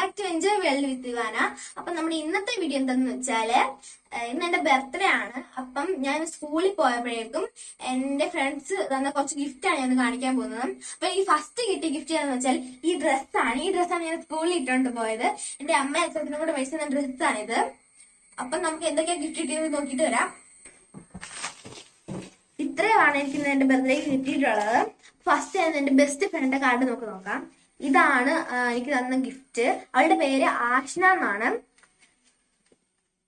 Back to enjoy world with Yuvana അപ്പൊ നമ്മുടെ ഇന്നത്തെ വീഡിയോ എന്തെന്ന് വെച്ചാൽ ഇന്ന് എന്റെ ബർത്ത്ഡേ ആണ്. അപ്പം ഞാൻ സ്കൂളിൽ പോയപ്പോഴേക്കും എന്റെ ഫ്രണ്ട്സ് തന്ന കുറച്ച് ഗിഫ്റ്റാണ് ഞാൻ കാണിക്കാൻ പോകുന്നത്. അപ്പൊ എനിക്ക് ഫസ്റ്റ് കിട്ടിയ ഗിഫ്റ്റ് എന്ന് വെച്ചാൽ ഈ ഡ്രസ്സാണ് ഈ ഡ്രസ്സാണ് ഞാൻ സ്കൂളിൽ ഇട്ടുകൊണ്ട് പോയത്. എന്റെ അമ്മ അച്ഛനും കൂടെ മേടിച്ച ഡ്രസ്സാണിത് അപ്പൊ നമുക്ക് എന്തൊക്കെയാ ഗിഫ്റ്റ് കിട്ടിയത് നോക്കിയിട്ട് വരാം. ഇത്രയുമാണ് എനിക്ക് ഇന്ന് എന്റെ ബർത്ത്ഡേക്ക് കിട്ടിയിട്ടുള്ളത്. ഫസ്റ്റ് എന്റെ ബെസ്റ്റ് ഫ്രണ്ട് കാർഡ് നമുക്ക് നോക്കാം. ഇതാണ് എനിക്ക് തന്ന ഗിഫ്റ്റ് അവളുടെ പേര് ആഷ്ന എന്നാണ്.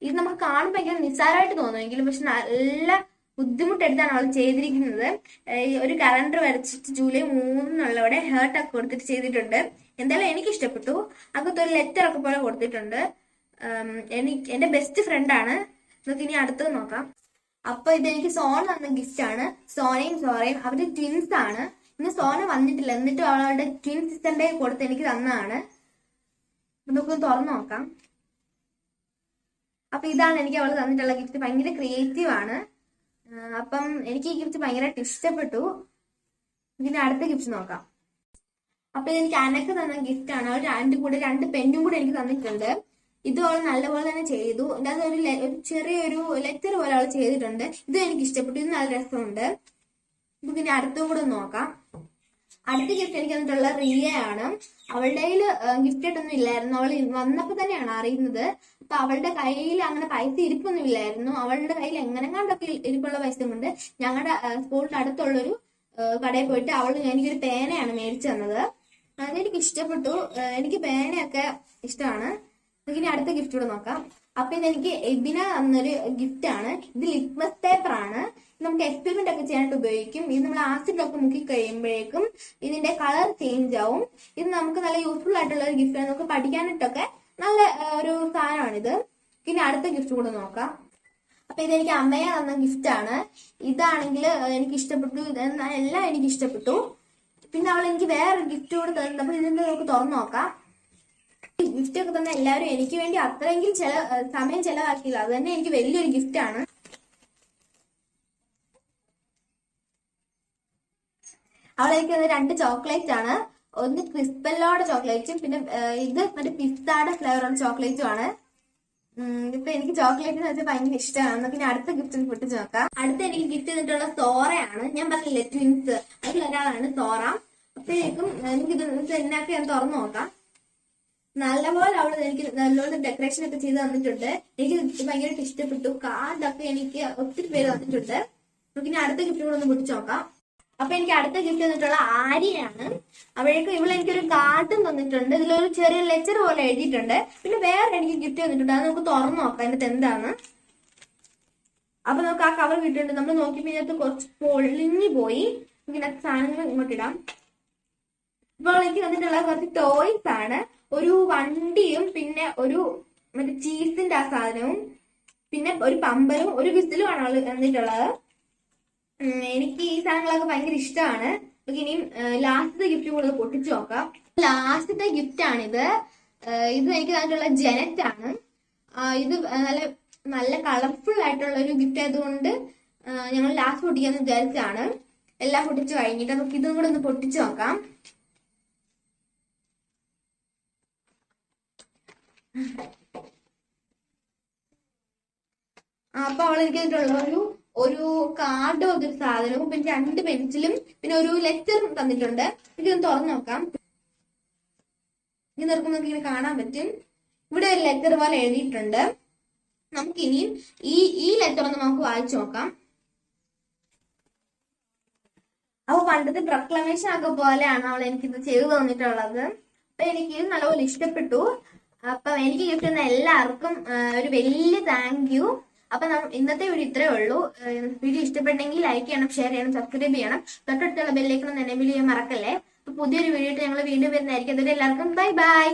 ഇത് നമുക്ക് കാണുമ്പോൾ ഭയങ്കര നിസ്സാരമായിട്ട് തോന്നുമെങ്കിലും പക്ഷെ നല്ല ബുദ്ധിമുട്ടെടുത്താണ് അവൾ ചെയ്തിരിക്കുന്നത്. ഒരു കലണ്ടർ വരച്ചിട്ട് ജൂലൈ മൂന്നിനുള്ളവിടെ ഹേർട്ട് ഒക്കെ കൊടുത്തിട്ട് ചെയ്തിട്ടുണ്ട്. എന്തായാലും എനിക്ക് ഇഷ്ടപ്പെട്ടു അകത്ത് ഒരു ലെറ്റർ ഒക്കെ പോലെ കൊടുത്തിട്ടുണ്ട്. എനിക്ക് എന്റെ ബെസ്റ്റ് ഫ്രണ്ടാണ് നമുക്ക് ഇനി അടുത്തത് നോക്കാം. അപ്പൊ ഇത് എനിക്ക് സോൺ തന്ന ഗിഫ്റ്റ് ആണ്. സോനയും സോറയും അവർ ട്വിൻസ് ആണ്. ഇന്ന് സോന വന്നിട്ടില്ല. എന്നിട്ടും അവളുടെ ട്വിൻ സിസ്റ്ററിന്റെ കൊടുത്ത് എനിക്ക് തന്നതാണ്. നമുക്കൊന്ന് തുറന്നു നോക്കാം. അപ്പൊ ഇതാണ് എനിക്ക് അവൾ തന്നിട്ടുള്ള ഗിഫ്റ്റ് ഭയങ്കര ക്രിയേറ്റീവ് ആണ്. അപ്പം എനിക്ക് ഈ ഗിഫ്റ്റ് ഭയങ്കരമായിട്ട് ഇഷ്ടപ്പെട്ടു. ഇതിന്റെ അടുത്ത ഗിഫ്റ്റ് നോക്കാം. അപ്പൊ ഇതെനിക്ക് അനക്ക് തന്ന ഗിഫ്റ്റ് ആണ്. അവൾ രണ്ട് കൂടെ രണ്ട് പെന്നും കൂടെ എനിക്ക് തന്നിട്ടുണ്ട്. ഇത് അവൾ നല്ലപോലെ തന്നെ ചെയ്തു. അതായത് ഒരു ചെറിയൊരു ലെറ്റർ പോലെ അവൾ ചെയ്തിട്ടുണ്ട്. ഇത് എനിക്ക് ഇഷ്ടപ്പെട്ടു. ഇത് നല്ല രസമുണ്ട്. നമുക്ക് ഇനി അടുത്തും കൂടെ നോക്കാം. അടുത്ത ഗിഫ്റ്റ് എനിക്ക് തന്നിട്ടുള്ള റിയ ആണ് അവളുടെ കയ്യിൽ ഗിഫ്റ്റ് ആയിട്ടൊന്നും ഇല്ലായിരുന്നു. അവൾ വന്നപ്പോ തന്നെയാണ് അറിയുന്നത്. അപ്പൊ അവളുടെ കയ്യിൽ അങ്ങനെ പൈസ ഇരിപ്പൊന്നും ഇല്ലായിരുന്നു. അവളുടെ കയ്യിൽ എങ്ങനെ കണ്ടൊക്കെ ഇരിപ്പുള്ള പൈസ കൊണ്ട് ഞങ്ങളുടെ സ്കൂളിന്റെ അടുത്തുള്ളൊരു കടയിൽ പോയിട്ട് അവൾ എനിക്കൊരു പേനയാണ് മേടിച്ചു തന്നത്. അതെനിക്ക് ഇഷ്ടപ്പെട്ടു. എനിക്ക് പേനയൊക്കെ ഇഷ്ടമാണ്. നമുക്ക് ഇനി അടുത്ത ഗിഫ്റ്റ് കൂടെ നോക്കാം. അപ്പൊ ഇത് എനിക്ക് എബിന എന്നൊരു ഗിഫ്റ്റ് ആണ്. ഇത് ലിറ്റ്മസ് പേപ്പർ ആണ് നമുക്ക് എക്സ്പെരിമെന്റ് ഒക്കെ ചെയ്യാനായിട്ട് ഉപയോഗിക്കും. ഇത് നമ്മൾ ആസിഡിലൊക്കെ മുക്കി കഴിയുമ്പോഴേക്കും ഇതിന്റെ കളർ ചേഞ്ച് ആവും. ഇത് നമുക്ക് നല്ല യൂസ്ഫുൾ ആയിട്ടുള്ള ഒരു ഗിഫ്റ്റ് ആണ്. നമുക്ക് പഠിക്കാനായിട്ടൊക്കെ നല്ല ഒരു സാധനമാണിത്. ഇനി അടുത്ത ഗിഫ്റ്റ് കൂടെ നോക്കാം. അപ്പൊ ഇതെനിക്ക് അമ്മയെ തന്ന ഗിഫ്റ്റ് ആണ്. ഇതാണെങ്കിൽ എനിക്ക് ഇഷ്ടപ്പെട്ടു. എല്ലാം എനിക്ക് ഇഷ്ടപ്പെട്ടു. പിന്നെ അവൾ എനിക്ക് വേറൊരു ഗിഫ്റ്റ് കൂടെ തന്നപ്പോൾ ഇതിന്റെ നമുക്ക് തുറന്നു നോക്കാം. ഗിഫ്റ്റ് ഒക്കെ തന്ന എല്ലാവരും എനിക്ക് വേണ്ടി അത്രയെങ്കിലും ചില സമയം ചെലവാക്കിയില്ല. അത് തന്നെ എനിക്ക് വലിയൊരു ഗിഫ്റ്റ് ആണ്. അവൾ എനിക്ക് രണ്ട് ചോക്ലേറ്റ് ആണ്. ഒന്ന് ക്രിസ്പെല്ലോടെ ചോക്ലേറ്റും പിന്നെ ഇത് മറ്റേ പിസ്താടെ ഫ്ലേവറുള്ള ചോക്ലേറ്റും ആണ്. ഇപ്പൊ എനിക്ക് ചോക്ലേറ്റ് എന്ന് വെച്ചാൽ ഭയങ്കര ഇഷ്ടമാണ് പിന്നെ അടുത്ത ഗിഫ്റ്റ് പൊട്ടിച്ച് നോക്കാം. അടുത്ത എനിക്ക് ഗിഫ്റ്റ് ചെയ്തിട്ടുള്ള സോറയാണ്. ഞാൻ പറഞ്ഞില്ലേ ട്വിൻസ് അതിൽ ഒരാളാണ് സോറ. അപ്പോഴേക്കും എനിക്ക് ഇത് എന്നൊക്കെ ഞാൻ തുറന്നു നോക്കാം. നല്ലപോലെ അവൾ എനിക്ക് നല്ലോണം ഡെക്കറേഷൻ ഒക്കെ ചെയ്ത് തന്നിട്ടുണ്ട്. എനിക്ക് ഭയങ്കരമായിട്ട് ഇഷ്ടപ്പെട്ടു. കാർഡൊക്കെ എനിക്ക് ഒത്തിരി പേര് തന്നിട്ടുണ്ട്. നമുക്ക് ഇനി അടുത്ത ഗിഫ്റ്റ് കൂടെ ഒന്ന് പൊട്ടിച്ച് നോക്കാം. അപ്പൊ എനിക്ക് അടുത്ത ഗിഫ്റ്റ് തന്നിട്ടുള്ള ആര്യയാണ്. അപ്പോഴേക്കും ഇവിടെ എനിക്കൊരു കാർഡും തന്നിട്ടുണ്ട്. ഇതിലൊരു ചെറിയ ലെറ്റർ പോലെ എഴുതിയിട്ടുണ്ട്. പിന്നെ വേറെ എനിക്ക് ഗിഫ്റ്റ് തന്നിട്ടുണ്ട്. അത് നമുക്ക് തുറന്നു നോക്കാം. എന്നിട്ട് എന്താണ്? അപ്പൊ നമുക്ക് ആ കവർ കിട്ടിയിട്ടുണ്ട്. നമ്മൾ നോക്കിയപ്പോ ഇതിനകത്ത് കുറച്ച് പൊളിഞ്ഞു പോയി. ഇങ്ങനെ സാധനങ്ങൾ ഇങ്ങോട്ട് ഇടാം. ഇപ്പോൾ എനിക്ക് വന്നിട്ടുള്ള കുറച്ച് ടോയ്സ് ആണ്. ഒരു വണ്ടിയും പിന്നെ ഒരു മറ്റേ ചീസിന്റെ ആ സാധനവും പിന്നെ ഒരു പമ്പറും ഒരു വിസിലും ആണ് അവൾ തന്നിട്ടുള്ളത്. എനിക്ക് ഈ സാധനങ്ങളൊക്കെ ഭയങ്കര ഇഷ്ടമാണ്. നമുക്ക് ഇനിയും ലാസ്റ്റത്തെ ഗിഫ്റ്റ് കൂടെ പൊട്ടിച്ചു നോക്കാം. ലാസ്റ്റത്തെ ഗിഫ്റ്റ് ആണിത്. ഇത് എനിക്ക് തന്നിട്ടുള്ള ജനറ്റ് ആണ്. ഇത് നല്ല നല്ല കളർഫുൾ ആയിട്ടുള്ള ഒരു ഗിഫ്റ്റ് ആയതുകൊണ്ട് ഞങ്ങൾ ലാസ്റ്റ് പൊട്ടിക്കാന്ന് വിചാരിച്ചാണ് എല്ലാം പൊട്ടിച്ചു കഴിഞ്ഞിട്ട് നമുക്ക് ഇതും കൂടെ ഒന്ന് പൊട്ടിച്ചു നോക്കാം. അപ്പൊ അവളെനിക്ക് ഒരു ഒരു കാർഡോ ഒരു സാധനവും പിന്നെ രണ്ട് പെൻസിലും പിന്നെ ഒരു ലെറ്ററും തന്നിട്ടുണ്ട്. ഇതൊന്ന് തുറന്നു നോക്കാം. ഇനി നിർക്കുമ്പോൾ നമുക്ക് ഇങ്ങനെ കാണാൻ പറ്റും. ഇവിടെ ഒരു ലെറ്റർ പോലെ എഴുതിയിട്ടുണ്ട്. നമുക്ക് ഇനിയും ഈ ഈ ലെറ്റർ ഒന്ന് നമുക്ക് വായിച്ചു നോക്കാം. അപ്പൊ പണ്ടത്തെ പ്രക്ലമേഷൻ ഒക്കെ പോലെയാണ് അവൾ എനിക്കിത് ചെയ്തു തന്നിട്ടുള്ളത്. അപ്പൊ എനിക്ക് ഇത് നല്ലപോലെ ഇഷ്ടപ്പെട്ടു. അപ്പൊ എനിക്ക് കിട്ടുന്ന എല്ലാവർക്കും ഒരു വലിയ താങ്ക് യു അപ്പൊ ഇന്നത്തെ വീഡിയോ ഇത്രേ ഉള്ളൂ. വീഡിയോ ഇഷ്ടപ്പെട്ടെങ്കിൽ ലൈക്ക് ചെയ്യണം ഷെയർ ചെയ്യണം സബ്സ്ക്രൈബ് ചെയ്യണം. തൊട്ടടുത്തുള്ള ബെല്ലേക്കണം എനേബിൾ ചെയ്യാൻ മറക്കല്ലേ. അപ്പൊ പുതിയൊരു വീഡിയോ ഞങ്ങൾ വീണ്ടും വരുന്നതായിരിക്കും. അതുവരെ എല്ലാവർക്കും ബൈ ബൈ